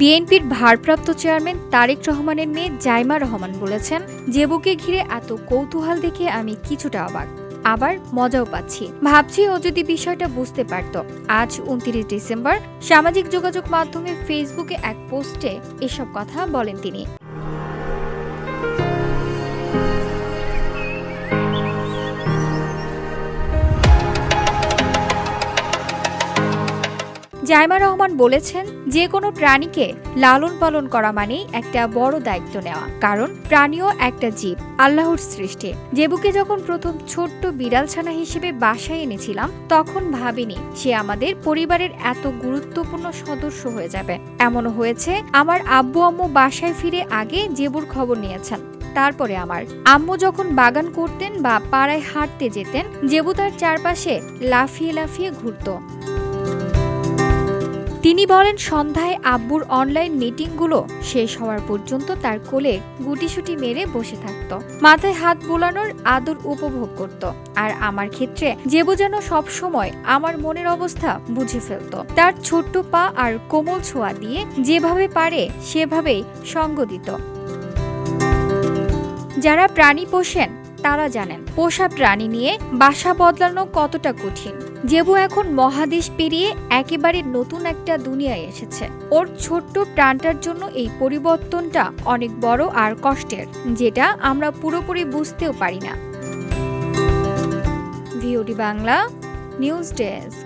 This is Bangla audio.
বিএনপির ভারপ্রাপ্ত চেয়ারম্যান তারেক রহমানের মেয়ে জাইমা রহমান বলেছেন জেবুকে ঘিরে এত কৌতূহল দেখে আমি কিছুটা অবাক। আবার মজাও পাচ্ছি। ভাবছি ও যদি বিষয়টা বুঝতে পারত, আজ উনত্রিশ ডিসেম্বর সামাজিক যোগাযোগ মাধ্যমে ফেসবুকে এক পোস্টে এসব কথা বলেন তিনি। জাইমা রহমান বলেছেন, যে কোনো প্রাণীকে লালন পালন করা মানেই একটা বড় দায়িত্ব নেওয়া। কারণ প্রাণীও একটা জীব, আল্লাহর সৃষ্টি। জেবুকে যখন প্রথম ছোট্ট বিড়াল ছানা হিসেবে বাসায় এনেছিলাম, তখন ভাবিনি সে আমাদের পরিবারের এত গুরুত্বপূর্ণ সদস্য হয়ে যাবে। এমনও হয়েছে, আমার আব্বু আম্মু বাসায় ফিরে আগে জেবুর খবর নিয়েছেন। তারপরে আমার আম্মু যখন বাগান করতেন বা পাড়ায় হাঁটতে যেতেন, জেবু তার চারপাশে লাফিয়ে লাফিয়ে ঘুরতো। তিনি বলেন, সন্ধ্যায় আব্বুর অনলাইন মিটিংগুলো শেষ হওয়ার পর্যন্ত তার কোলে গুটিসুটি মেরে বসে থাকত। মাথায় হাত বোলানোর আদর উপভোগ করত আর আমার ক্ষেত্রে জেবু যেন সবসময় আমার মনের অবস্থা বুঝে ফেলত। তার ছোট্ট পা আর কোমল ছোঁয়া দিয়ে যেভাবে পারে সেভাবেই সঙ্গ দিত। যারা প্রাণী পোষেন তারা জানেন, পোষা প্রাণী নিয়ে বাসা বদলানো কতটা কঠিন। জেবু এখন মহাদেশ পেরিয়ে একেবারে নতুন একটা দুনিয়ায় এসেছে। ওর ছোট্ট প্রাণটার জন্য এই পরিবর্তনটা অনেক বড় আর কষ্টের, যেটা আমরা পুরোপুরি বুঝতেও পারি না। VOD Bangla, news desk.